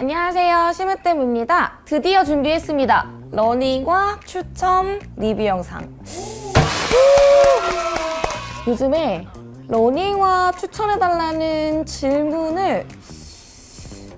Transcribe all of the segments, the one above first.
안녕하세요. 심으뜸입니다. 드디어 준비했습니다. 러닝과 추천 리뷰 영상. 요즘에 러닝화 추천해달라는 질문을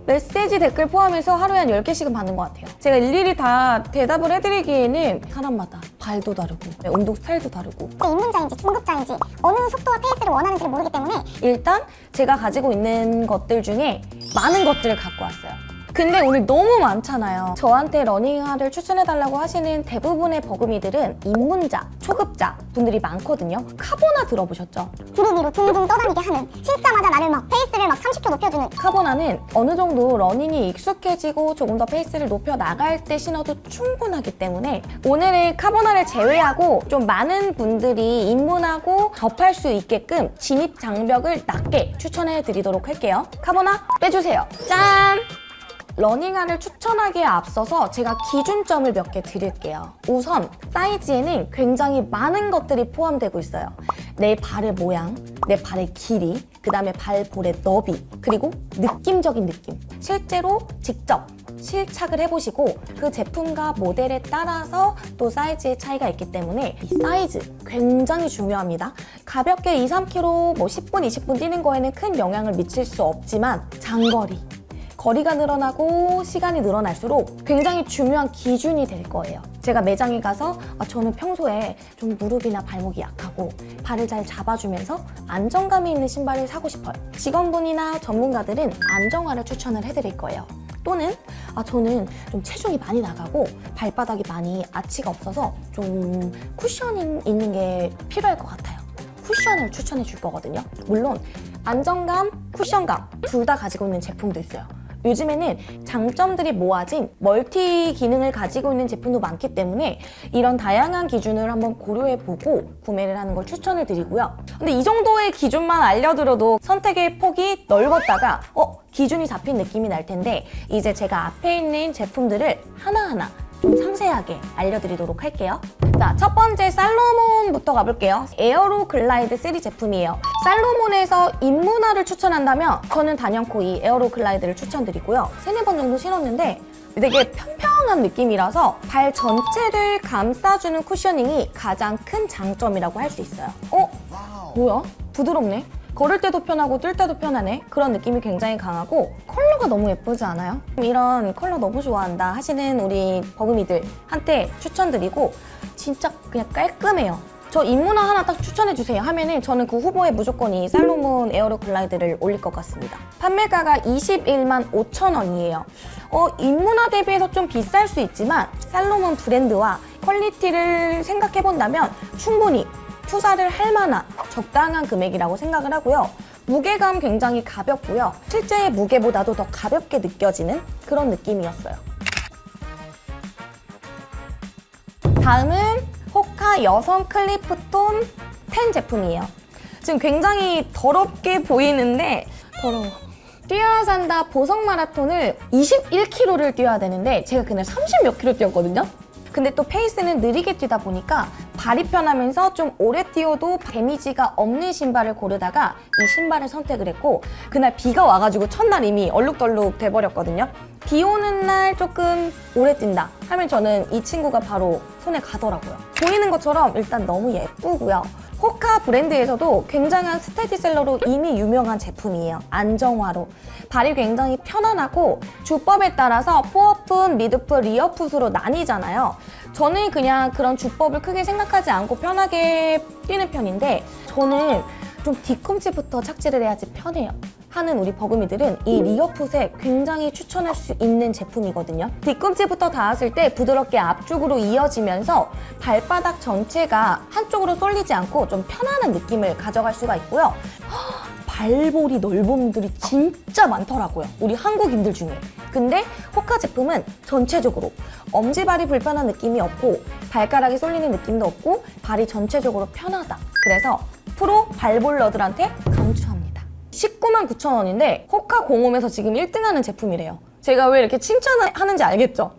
메시지 댓글 포함해서 하루에 한 10개씩은 받는 것 같아요. 제가 일일이 다 대답을 해드리기에는 사람마다 발도 다르고 운동 스타일도 다르고 입문자인지 중급자인지 어느 속도와 페이스를 원하는지를 모르기 때문에 일단 제가 가지고 있는 것들 중에 많은 것들을 갖고 왔어요. 근데 오늘 너무 많잖아요. 저한테 러닝화를 추천해달라고 하시는 대부분의 버금이들은 입문자, 초급자 분들이 많거든요. 카보나 들어보셨죠? 구름 위로 둥둥 떠다니게 하는 신자마자 나를 막 페이스를 막 30초 높여주는 카보나는 어느 정도 러닝이 익숙해지고 조금 더 페이스를 높여 나갈 때 신어도 충분하기 때문에 오늘은 카보나를 제외하고 좀 많은 분들이 입문하고 접할 수 있게끔 진입 장벽을 낮게 추천해 드리도록 할게요. 카보나 빼주세요. 짠! 러닝화를 추천하기에 앞서서 제가 기준점을 몇 개 드릴게요. 우선 사이즈에는 굉장히 많은 것들이 포함되고 있어요. 내 발의 모양, 내 발의 길이, 그 다음에 발볼의 너비, 그리고 느낌적인 느낌. 실제로 직접 실착을 해보시고 그 제품과 모델에 따라서 또 사이즈의 차이가 있기 때문에 이 사이즈 굉장히 중요합니다. 가볍게 2, 3km, 뭐 10분, 20분 뛰는 거에는 큰 영향을 미칠 수 없지만 장거리, 거리가 늘어나고 시간이 늘어날수록 굉장히 중요한 기준이 될 거예요. 제가 매장에 가서 아, 저는 평소에 좀 무릎이나 발목이 약하고 발을 잘 잡아주면서 안정감이 있는 신발을 사고 싶어요. 직원분이나 전문가들은 안정화를 추천을 해드릴 거예요. 또는 아 저는 좀 체중이 많이 나가고 발바닥이 많이 아치가 없어서 좀 쿠셔닝 있는 게 필요할 것 같아요. 쿠션을 추천해 줄 거거든요. 물론 안정감, 쿠션감 둘 다 가지고 있는 제품도 있어요. 요즘에는 장점들이 모아진 멀티 기능을 가지고 있는 제품도 많기 때문에 이런 다양한 기준을 한번 고려해 보고 구매를 하는 걸 추천을 드리고요. 근데 이 정도의 기준만 알려드려도 선택의 폭이 넓었다가 어 기준이 잡힌 느낌이 날 텐데 이제 제가 앞에 있는 제품들을 하나하나 좀 상세하게 알려드리도록 할게요. 자, 첫 번째 살로몬부터 가볼게요. 에어로 글라이드 3 제품이에요. 살로몬에서 입문화를 추천한다면 저는 단연코 이 에어로 글라이드를 추천드리고요. 세네 번 정도 신었는데 되게 평평한 느낌이라서 발 전체를 감싸주는 쿠셔닝이 가장 큰 장점이라고 할 수 있어요. 어? 뭐야? 부드럽네. 걸을 때도 편하고 뛸 때도 편하네. 그런 느낌이 굉장히 강하고 컬러가 너무 예쁘지 않아요? 이런 컬러 너무 좋아한다 하시는 우리 버금이들한테 추천드리고 진짜 그냥 깔끔해요. 저 입문화 하나 딱 추천해 주세요 하면은 저는 그 후보에 무조건 이 살로몬 에어로 글라이드를 올릴 것 같습니다. 판매가가 21만 5천 원이에요. 어, 입문화 대비해서 좀 비쌀 수 있지만 살로몬 브랜드와 퀄리티를 생각해 본다면 충분히 투자를 할 만한 적당한 금액이라고 생각을 하고요. 무게감 굉장히 가볍고요. 실제의 무게보다도 더 가볍게 느껴지는 그런 느낌이었어요. 다음은 호카 여성 클리프톤 10 제품이에요. 지금 굉장히 더럽게 보이는데 더러워. 뛰어야 산다 보석 마라톤을 21km를 뛰어야 되는데 제가 그날 30 몇 킬로 뛰었거든요. 근데 또 페이스는 느리게 뛰다 보니까 발이 편하면서 좀 오래 뛰어도 데미지가 없는 신발을 고르다가 이 신발을 선택을 했고 그날 비가 와가지고 첫날 이미 얼룩덜룩 돼버렸거든요. 비 오는 날 조금 오래 뛴다 하면 저는 이 친구가 바로 손에 가더라고요. 보이는 것처럼 일단 너무 예쁘고요. 호카 브랜드에서도 굉장한 스테디셀러로 이미 유명한 제품이에요. 안정화로. 발이 굉장히 편안하고 주법에 따라서 포어풋, 미드풋, 리어풋으로 나뉘잖아요. 저는 그냥 그런 주법을 크게 생각하지 않고 편하게 뛰는 편인데 저는 좀 뒤꿈치부터 착지를 해야지 편해요. 하는 우리 버금이들은 이 리어풋에 굉장히 추천할 수 있는 제품이거든요. 뒤꿈치부터 닿았을 때 부드럽게 앞쪽으로 이어지면서 발바닥 전체가 한쪽으로 쏠리지 않고 좀 편안한 느낌을 가져갈 수가 있고요. 발볼이 넓은 분들이 진짜 많더라고요. 우리 한국인들 중에. 근데 호카 제품은 전체적으로 엄지발이 불편한 느낌이 없고 발가락이 쏠리는 느낌도 없고 발이 전체적으로 편하다. 그래서 프로 발볼러들한테 강추합니다. 19만 9천 원인데 호카 공홈에서 지금 1등하는 제품이래요. 제가 왜 이렇게 칭찬하는지 알겠죠?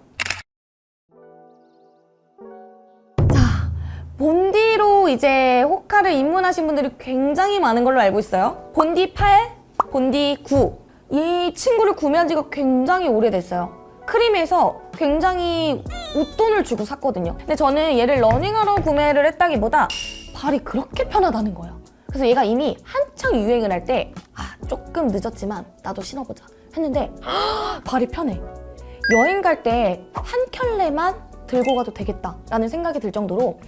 자, 본디로 이제 호카를 입문하신 분들이 굉장히 많은 걸로 알고 있어요. 본디 8, 본디 9. 이 친구를 구매한 지가 굉장히 오래됐어요. 크림에서 굉장히 웃돈을 주고 샀거든요. 근데 저는 얘를 러닝하러 구매를 했다기보다 발이 그렇게 편하다는 거예요. 그래서 얘가 이미 한창 유행을 할 때, 아, 조금 늦었지만 나도 신어보자 했는데, 발이 편해. 여행 갈 때 한 켤레만 들고 가도 되겠다라는 생각이 들 정도로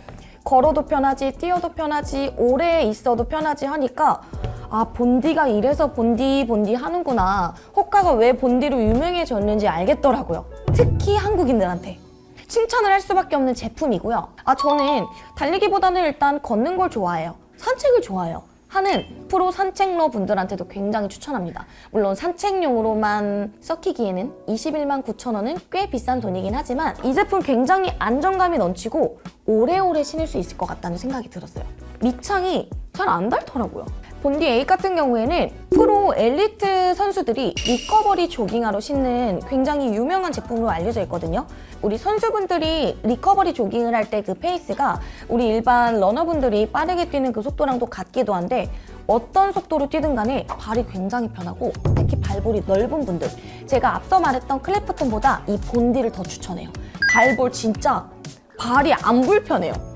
걸어도 편하지, 뛰어도 편하지, 오래 있어도 편하지 하니까 아, 본디가 이래서 본디, 본디 하는구나. 호카가 왜 본디로 유명해졌는지 알겠더라고요. 특히 한국인들한테. 칭찬을 할 수밖에 없는 제품이고요. 아, 저는 달리기보다는 일단 걷는 걸 좋아해요. 산책을 좋아해요. 하는 프로 산책러 분들한테도 굉장히 추천합니다. 물론 산책용으로만 썩히기에는 21만 9천 원은 꽤 비싼 돈이긴 하지만 이 제품 굉장히 안정감이 넘치고 오래오래 신을 수 있을 것 같다는 생각이 들었어요. 밑창이 잘 안 닳더라고요. 본디 8 같은 경우에는 프로 엘리트 선수들이 리커버리 조깅화로 신는 굉장히 유명한 제품으로 알려져 있거든요. 우리 선수분들이 리커버리 조깅을 할 때 그 페이스가 우리 일반 러너분들이 빠르게 뛰는 그 속도랑도 같기도 한데 어떤 속도로 뛰든 간에 발이 굉장히 편하고 특히 발볼이 넓은 분들 제가 앞서 말했던 클래프톤보다 이 본디를 더 추천해요. 발볼 진짜 발이 안 불편해요.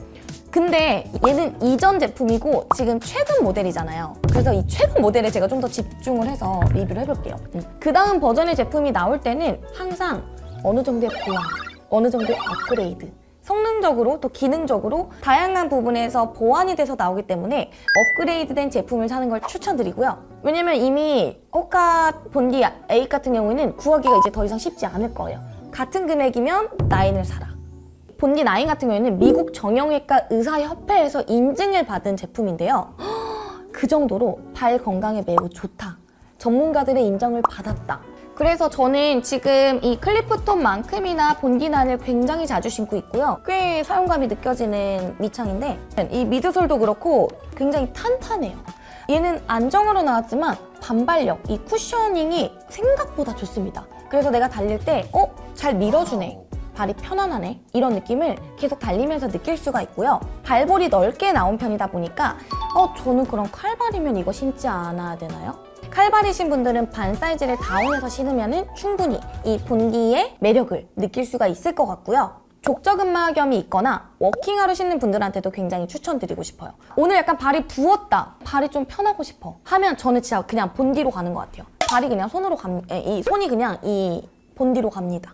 근데 얘는 이전 제품이고 지금 최근 모델이잖아요. 그래서 이 최근 모델에 제가 좀 더 집중을 해서 리뷰를 해볼게요. 그 다음 버전의 제품이 나올 때는 항상 어느 정도의 보완, 어느 정도의 업그레이드, 성능적으로 또 기능적으로 다양한 부분에서 보완이 돼서 나오기 때문에 업그레이드된 제품을 사는 걸 추천드리고요. 왜냐면 이미 호카 본디 8 같은 경우에는 구하기가 이제 더 이상 쉽지 않을 거예요. 같은 금액이면 나인을 사라. 본디 나인 같은 경우에는 미국 정형외과 의사협회에서 인증을 받은 제품인데요. 그 정도로 발 건강에 매우 좋다. 전문가들의 인정을 받았다. 그래서 저는 지금 이 클리프톤만큼이나 본디난을 굉장히 자주 신고 있고요. 꽤 사용감이 느껴지는 밑창인데 이 미드솔도 그렇고 굉장히 탄탄해요. 얘는 안정으로 나왔지만 반발력, 이 쿠셔닝이 생각보다 좋습니다. 그래서 내가 달릴 때, 어? 잘 밀어주네. 발이 편안하네. 이런 느낌을 계속 달리면서 느낄 수가 있고요. 발볼이 넓게 나온 편이다 보니까, 어, 저는 그럼 칼발이면 이거 신지 않아야 되나요? 칼발이신 분들은 반 사이즈를 다운해서 신으면 충분히 이 본디의 매력을 느낄 수가 있을 것 같고요. 족저근막염이 있거나 워킹하러 신는 분들한테도 굉장히 추천드리고 싶어요. 오늘 약간 발이 부었다, 발이 좀 편하고 싶어 하면 저는 진짜 그냥 본디로 가는 것 같아요. 발이 그냥 손으로 감, 에, 이 손이 그냥 이 본디로 갑니다.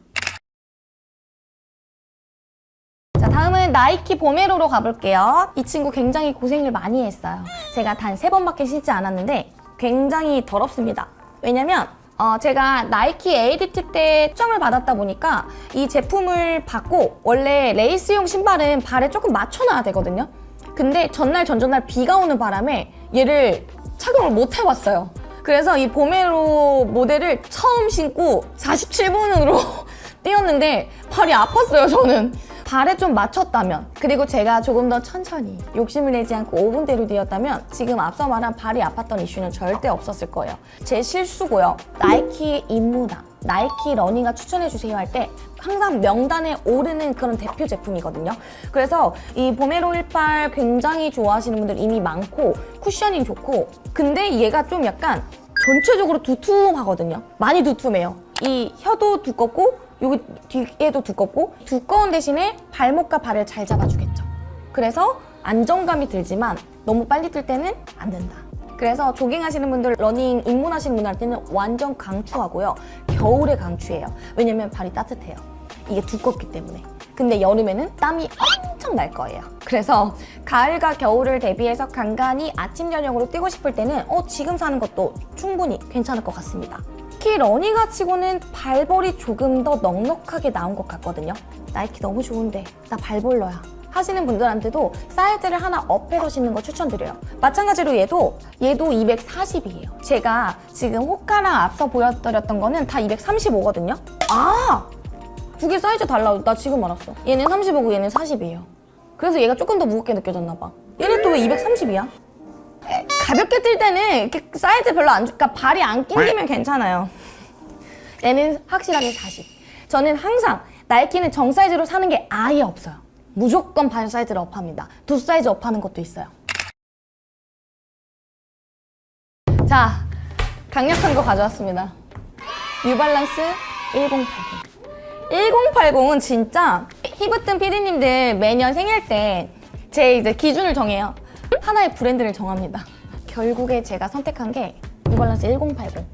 나이키 보메로로 가볼게요. 이 친구 굉장히 고생을 많이 했어요. 제가 단 세 번밖에 신지 않았는데 굉장히 더럽습니다. 왜냐면 어, 제가 나이키 ADT 때 추천을 받았다 보니까 이 제품을 받고 원래 레이스용 신발은 발에 조금 맞춰놔야 되거든요. 근데 전날 전전날 비가 오는 바람에 얘를 착용을 못 해봤어요. 그래서 이 보메로 모델을 처음 신고 47분으로 뛰었는데 발이 아팠어요, 저는. 발에 좀 맞췄다면 그리고 제가 조금 더 천천히 욕심을 내지 않고 5분대로 뛰었다면 지금 앞서 말한 발이 아팠던 이슈는 절대 없었을 거예요. 제 실수고요. 나이키 임무다. 나이키 러닝화 추천해주세요 할 때 항상 명단에 오르는 그런 대표 제품이거든요. 그래서 이 보메로 18 굉장히 좋아하시는 분들 이미 많고 쿠셔닝 좋고 근데 얘가 좀 약간 전체적으로 두툼하거든요. 많이 두툼해요. 이 혀도 두껍고 여기 뒤에도 두껍고 두꺼운 대신에 발목과 발을 잘 잡아주겠죠. 그래서 안정감이 들지만 너무 빨리 뛸 때는 안 된다. 그래서 조깅하시는 분들, 러닝 입문하시는 분들한테는 완전 강추하고요. 겨울에 강추해요. 왜냐면 발이 따뜻해요. 이게 두껍기 때문에. 근데 여름에는 땀이 엄청 날 거예요. 그래서 가을과 겨울을 대비해서 간간히 아침 저녁으로 뛰고 싶을 때는 어 지금 사는 것도 충분히 괜찮을 것 같습니다. 특히 러닝화 치고는 발볼이 조금 더 넉넉하게 나온 것 같거든요. 나이키 너무 좋은데 나 발볼러야. 하시는 분들한테도 사이즈를 하나 업해서 신는 거 추천드려요. 마찬가지로 얘도 얘도 240이에요. 제가 지금 호카랑 앞서 보여드렸던 거는 다 235거든요. 아! 두 개 사이즈 달라. 나 지금 알았어. 얘는 35고 얘는 40이에요. 그래서 얘가 조금 더 무겁게 느껴졌나 봐. 얘는 또 왜 230이야? 가볍게 뛸 때는 이렇게 사이즈 별로 안, 그러니까 발이 안 낑기면 괜찮아요. 얘는 확실하게 40. 저는 항상 나이키는 정 사이즈로 사는 게 아예 없어요. 무조건 발 사이즈를 업합니다. 두 사이즈 업하는 것도 있어요. 자, 강력한 거 가져왔습니다. 뉴발란스 1080. 1080은 진짜 히브튼 PD님들 매년 생일 때 제 이제 기준을 정해요. 하나의 브랜드를 정합니다. 결국에 제가 선택한 게 뉴발란스 1080.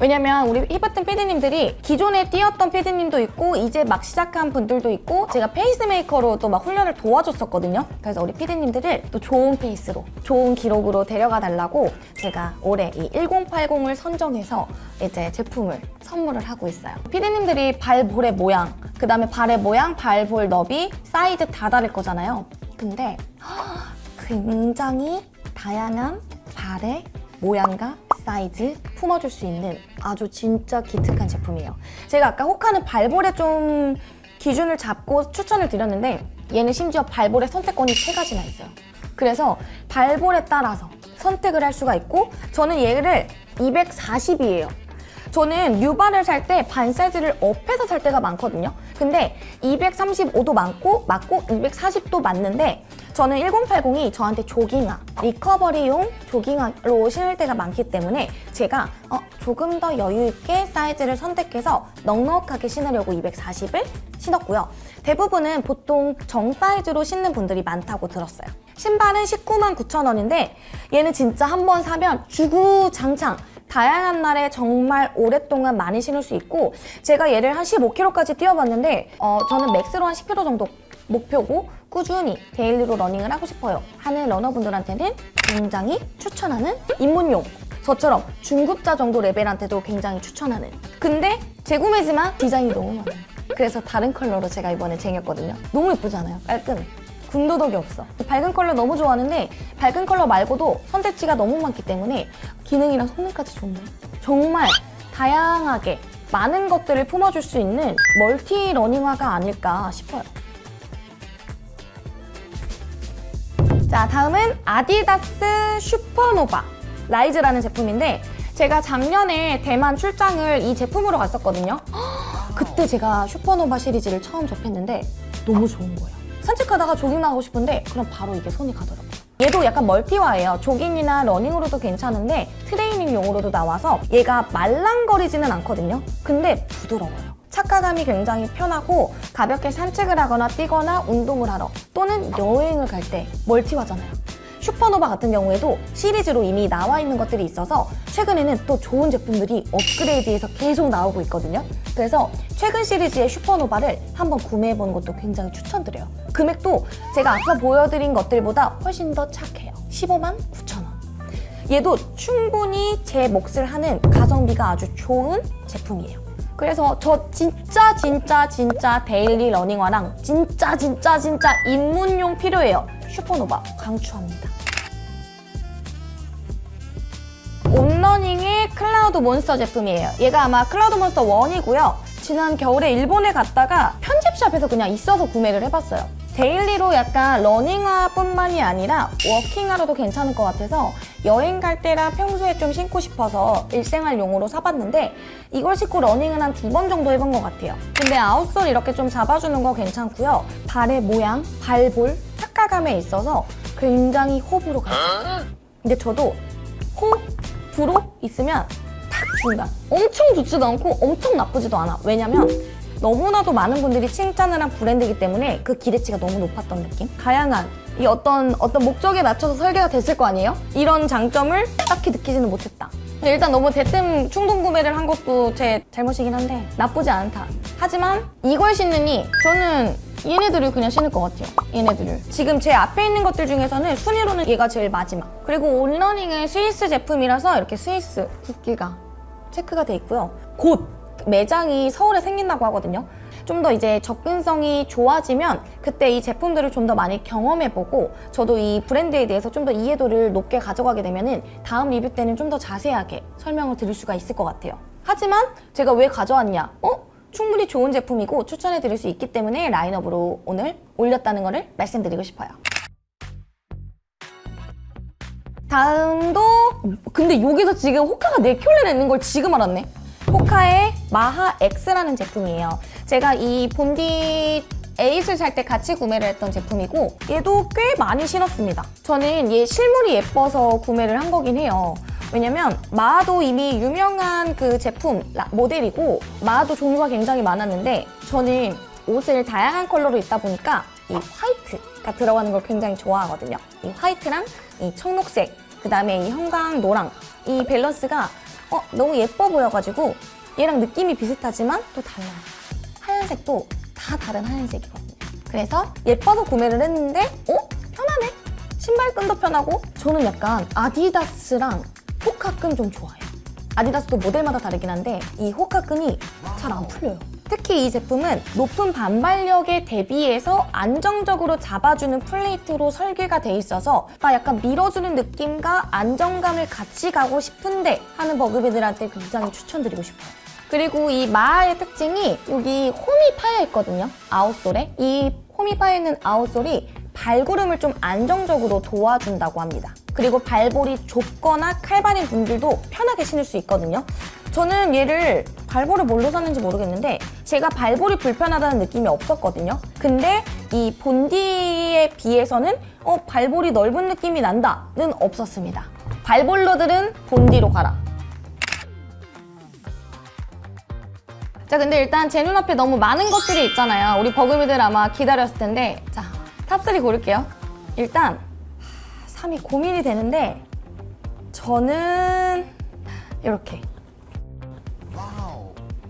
왜냐면 우리 히브튼 PD님들이 기존에 뛰었던 PD님도 있고 이제 막 시작한 분들도 있고 제가 페이스메이커로 또 막 훈련을 도와줬었거든요. 그래서 우리 PD님들을 또 좋은 페이스로 좋은 기록으로 데려가 달라고 제가 올해 이 1080을 선정해서 이제 제품을 선물을 하고 있어요. PD님들이 발볼의 모양, 그 다음에 발의 모양, 발볼 너비, 사이즈 다 다를 거잖아요. 근데 굉장히 다양한 발의 모양과 사이즈 품어줄 수 있는 아주 진짜 기특한 제품이에요. 제가 아까 호카는 발볼에 좀 기준을 잡고 추천을 드렸는데 얘는 심지어 발볼의 선택권이 세 가지나 있어요. 그래서 발볼에 따라서 선택을 할 수가 있고 저는 얘를 240이에요. 저는 뉴발을 살 때 반 사이즈를 업해서 살 때가 많거든요. 근데 235도 많고 맞고 240도 맞는데 저는 1080이 저한테 조깅화, 리커버리용 조깅화로 신을 때가 많기 때문에 제가 어, 조금 더 여유 있게 사이즈를 선택해서 넉넉하게 신으려고 240을 신었고요. 대부분은 보통 정 사이즈로 신는 분들이 많다고 들었어요. 신발은 19만 9천 원인데 얘는 진짜 한 번 사면 주구장창 다양한 날에 정말 오랫동안 많이 신을 수 있고 제가 얘를 한 15km까지 뛰어봤는데 어, 저는 맥스로 한 10km 정도 목표고 꾸준히 데일리로 러닝을 하고 싶어요. 하는 러너분들한테는 굉장히 추천하는 입문용. 저처럼 중급자 정도 레벨한테도 굉장히 추천하는. 근데 재구매지만 디자인이 너무 많아요. 그래서 다른 컬러로 제가 이번에 쟁였거든요. 너무 예쁘잖아요? 깔끔해. 군더더기 없어. 밝은 컬러 너무 좋아하는데 밝은 컬러 말고도 선택지가 너무 많기 때문에 기능이랑 성능까지 좋네. 정말 다양하게 많은 것들을 품어줄 수 있는 멀티 러닝화가 아닐까 싶어요. 자, 다음은 아디다스 슈퍼노바 라이즈라는 제품인데 제가 작년에 대만 출장을 이 제품으로 갔었거든요. 그때 제가 슈퍼노바 시리즈를 처음 접했는데 너무 좋은 거예요. 산책하다가 조깅 나가고 싶은데 그럼 바로 이게 손이 가더라고요. 얘도 약간 멀티화예요. 조깅이나 러닝으로도 괜찮은데 트레이닝용으로도 나와서 얘가 말랑거리지는 않거든요. 근데 부드러워요. 착화감이 굉장히 편하고 가볍게 산책을 하거나 뛰거나 운동을 하러 또는 여행을 갈 때 멀티화잖아요. 슈퍼노바 같은 경우에도 시리즈로 이미 나와 있는 것들이 있어서 최근에는 또 좋은 제품들이 업그레이드해서 계속 나오고 있거든요. 그래서 최근 시리즈의 슈퍼노바를 한번 구매해보는 것도 굉장히 추천드려요. 금액도 제가 앞서 보여드린 것들보다 훨씬 더 착해요. 15만 9천 원. 얘도 충분히 제 몫을 하는 가성비가 아주 좋은 제품이에요. 그래서 저 진짜 진짜 진짜 데일리 러닝화랑 진짜 진짜 진짜 입문용 필요해요. 슈퍼노바 강추합니다. 온러닝의 클라우드 몬스터 제품이에요. 얘가 아마 클라우드 몬스터 1이고요. 지난 겨울에 일본에 갔다가 편집샵에서 그냥 있어서 구매를 해봤어요. 데일리로 약간 러닝화뿐만이 아니라 워킹화로도 괜찮을 것 같아서 여행 갈 때랑 평소에 좀 신고 싶어서 일생활용으로 사봤는데 이걸 신고 러닝은 한 두 번 정도 해본 것 같아요. 근데 아웃솔 이렇게 좀 잡아주는 거 괜찮고요. 발의 모양, 발볼, 착화감에 있어서 굉장히 호불호 가죠. 근데 저도 호, 불호 있으면 딱 중간. 엄청 좋지도 않고 엄청 나쁘지도 않아. 왜냐면 너무나도 많은 분들이 칭찬을 한 브랜드이기 때문에 그 기대치가 너무 높았던 느낌? 다양한 이 어떤 어떤 목적에 맞춰서 설계가 됐을 거 아니에요? 이런 장점을 딱히 느끼지는 못했다. 일단 너무 대뜸 충동 구매를 한 것도 제 잘못이긴 한데 나쁘지 않다. 하지만 이걸 신느니 저는 얘네들을 그냥 신을 것 같아요. 얘네들을. 지금 제 앞에 있는 것들 중에서는 순위로는 얘가 제일 마지막. 그리고 온러닝은 스위스 제품이라서 이렇게 스위스 국기가 체크가 돼 있고요. 곧 매장이 서울에 생긴다고 하거든요. 좀 더 이제 접근성이 좋아지면 그때 이 제품들을 좀 더 많이 경험해보고 저도 이 브랜드에 대해서 좀 더 이해도를 높게 가져가게 되면은 다음 리뷰 때는 좀 더 자세하게 설명을 드릴 수가 있을 것 같아요. 하지만 제가 왜 가져왔냐? 어? 충분히 좋은 제품이고 추천해 드릴 수 있기 때문에 라인업으로 오늘 올렸다는 거를 말씀드리고 싶어요. 다음도 근데 여기서 지금 호카가 네 켤레나 있는 걸 지금 알았네. 호카의 마하 X라는 제품이에요. 제가 이 본디 에잇을 살 때 같이 구매를 했던 제품이고 얘도 꽤 많이 신었습니다. 저는 얘 실물이 예뻐서 구매를 한 거긴 해요. 왜냐면 마도 이미 유명한 그 제품 라- 모델이고 마도 종류가 굉장히 많았는데 저는 옷을 다양한 컬러로 입다 보니까 이 화이트가 들어가는 걸 굉장히 좋아하거든요. 이 화이트랑 이 청록색, 그 다음에 이 형광 노랑 이 밸런스가 어, 너무 예뻐 보여가지고 얘랑 느낌이 비슷하지만 또 달라요. 하얀색도 다 다른 하얀색이거든요. 그래서 예뻐서 구매를 했는데 어? 편하네? 신발끈도 편하고 저는 약간 아디다스랑 호카끈 좀 좋아해요. 아디다스도 모델마다 다르긴 한데 이 호카끈이 잘 안 풀려요. 특히 이 제품은 높은 반발력에 대비해서 안정적으로 잡아주는 플레이트로 설계가 돼 있어서 아, 약간 밀어주는 느낌과 안정감을 같이 가고 싶은데 하는 버그비들한테 굉장히 추천드리고 싶어요. 그리고 이 마의 특징이 여기 홈이 파여 있거든요. 아웃솔에. 이 홈이 파여 있는 아웃솔이 발구름을 좀 안정적으로 도와준다고 합니다. 그리고 발볼이 좁거나 칼발인 분들도 편하게 신을 수 있거든요. 저는 얘를 발볼을 뭘로 샀는지 모르겠는데 제가 발볼이 불편하다는 느낌이 없었거든요. 근데 이 본디에 비해서는 어, 발볼이 넓은 느낌이 난다는 없었습니다. 발볼러들은 본디로 가라. 자, 근데 일단 제 눈앞에 너무 많은 것들이 있잖아요. 우리 버금이들 아마 기다렸을 텐데. 자, 탑3 고를게요. 일단, 3위 고민이 되는데, 저는, 이렇게.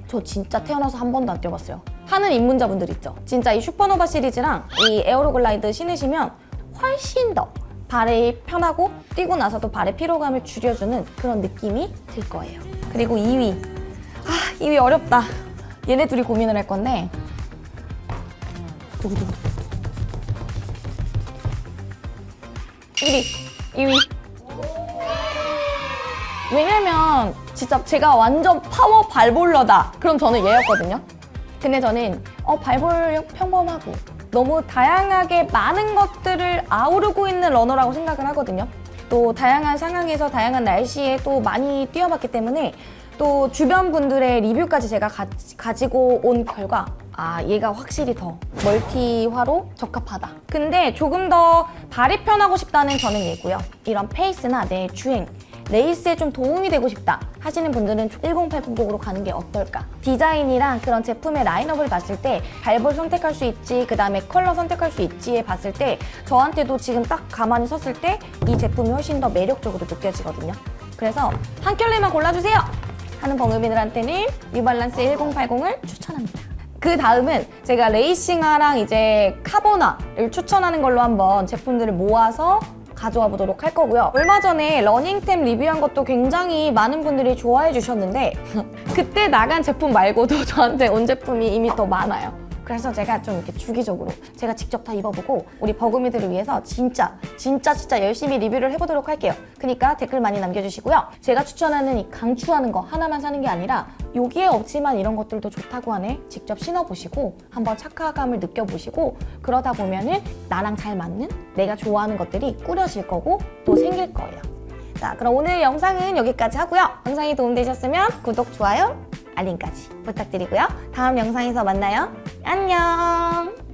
저 진짜 태어나서 한 번도 안 뛰어봤어요. 하는 입문자분들 있죠. 진짜 이 슈퍼노바 시리즈랑 이 에어로글라이드 신으시면 훨씬 더 발이 편하고 뛰고 나서도 발의 피로감을 줄여주는 그런 느낌이 들 거예요. 그리고 2위. 아, 2위 어렵다. 얘네 둘이 고민을 할 건데. 두구두구. 1위, 2위. 왜냐면 진짜 제가 완전 파워 발볼러다. 그럼 저는 얘였거든요. 근데 저는 어 발볼력 평범하고 너무 다양하게 많은 것들을 아우르고 있는 러너라고 생각을 하거든요. 또 다양한 상황에서 다양한 날씨에 또 많이 뛰어봤기 때문에 또 주변 분들의 리뷰까지 제가 가, 가지고 온 결과 아 얘가 확실히 더 멀티화로 적합하다. 근데 조금 더 발이 편하고 싶다는 저는 얘고요. 이런 페이스나 내 주행 레이스에 좀 도움이 되고 싶다 하시는 분들은 1080복으로 가는 게 어떨까? 디자인이랑 그런 제품의 라인업을 봤을 때 발볼 선택할 수 있지, 그 다음에 컬러 선택할 수 있지에 봤을 때 저한테도 지금 딱 가만히 섰을 때 이 제품이 훨씬 더 매력적으로 느껴지거든요. 그래서 한 켤레만 골라주세요! 하는 버금이들한테는 뉴발란스 1080을 추천합니다. 그 다음은 제가 레이싱화랑 이제 카보나를 추천하는 걸로 한번 제품들을 모아서 가져와 보도록 할 거고요. 얼마 전에 러닝템 리뷰한 것도 굉장히 많은 분들이 좋아해 주셨는데 그때 나간 제품 말고도 저한테 온 제품이 이미 더 많아요. 그래서 제가 좀 이렇게 주기적으로 제가 직접 다 입어보고 우리 버금이들을 위해서 진짜 진짜 진짜 열심히 리뷰를 해보도록 할게요. 그러니까 댓글 많이 남겨주시고요. 제가 추천하는 이 강추하는 거 하나만 사는 게 아니라 여기에 없지만 이런 것들도 좋다고 하네. 직접 신어보시고 한번 착화감을 느껴보시고 그러다 보면은 나랑 잘 맞는 내가 좋아하는 것들이 꾸려질 거고 또 생길 거예요. 자, 그럼 오늘 영상은 여기까지 하고요. 영상이 도움되셨으면 구독, 좋아요, 알림까지 부탁드리고요. 다음 영상에서 만나요. 안녕!